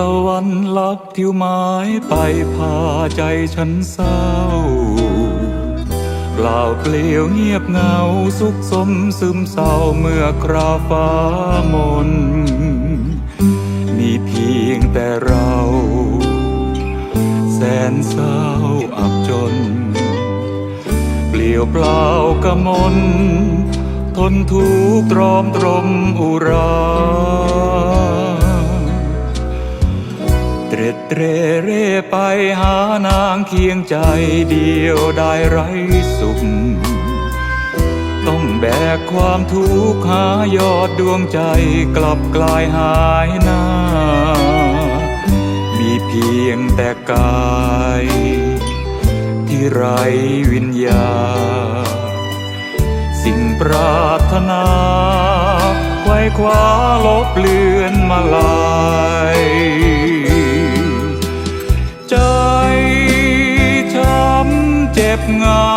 ตะวันลับทิวไม้ไปพาใจฉันเศร้าเปล่าเปลี่ยวเงียบเงาสุขสมซึมเศร้าเมื่อคราฟ้ามน มีเพียงแต่เรา แสนเศร้าอับจน เปลี่ยวเปล่ากระมน ทนทุกตรอมตรมอุรา ตร็ดเตรเร่ไปหานางเคียงใจเดียวได้ไรสุข ต้องแบกความทุกข์หายอดดวงใจกลับกลายหายหน้า มีเพียงแต่กาย ที่ไรวิญญา สิ่งปรารถนาไขว้คว้าลบเลือนมาลาย บเหงา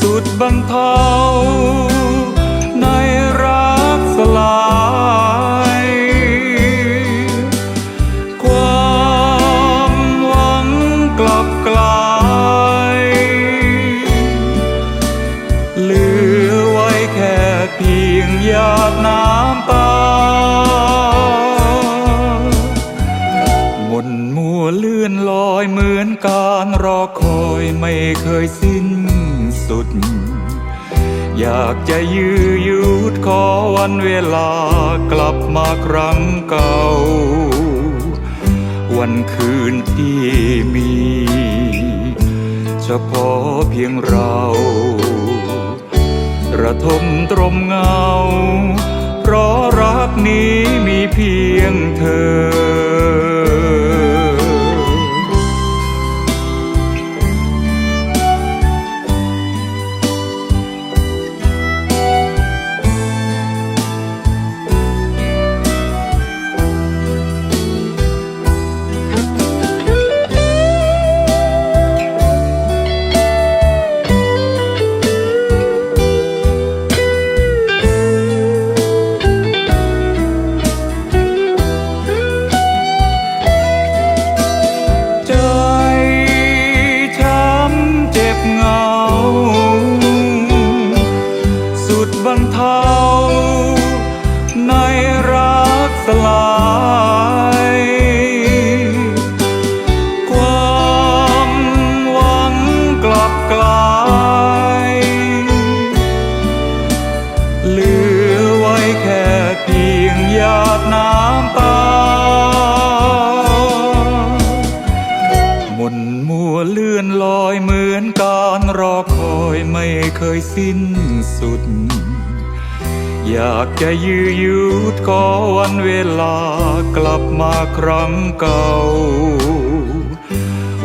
สุดบรรเทา เคยสิ้นสุด อยากจะยื้อยุดขอวันเวลากลับมาครั้งเก่า วันคืนที่มี เฉพาะเพียงเราระทมตรมเงา เพราะรักนี้มีเพียงเธอ สลายความหวังกลับกลายเหลือไว้แค่เพียงหยาดน้ำตาหมนมัวเลื่อนลอยเหมือนการรอคอยไม่เคยสิ้นสุด อยากจะยื้อยุดขอวันเวลากลับมาครั้งเก่า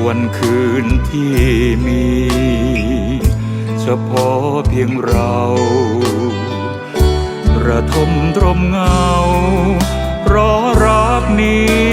วันคืนที่มี เฉพาะเพียงเราระทมตรมเงา เพราะรักนี้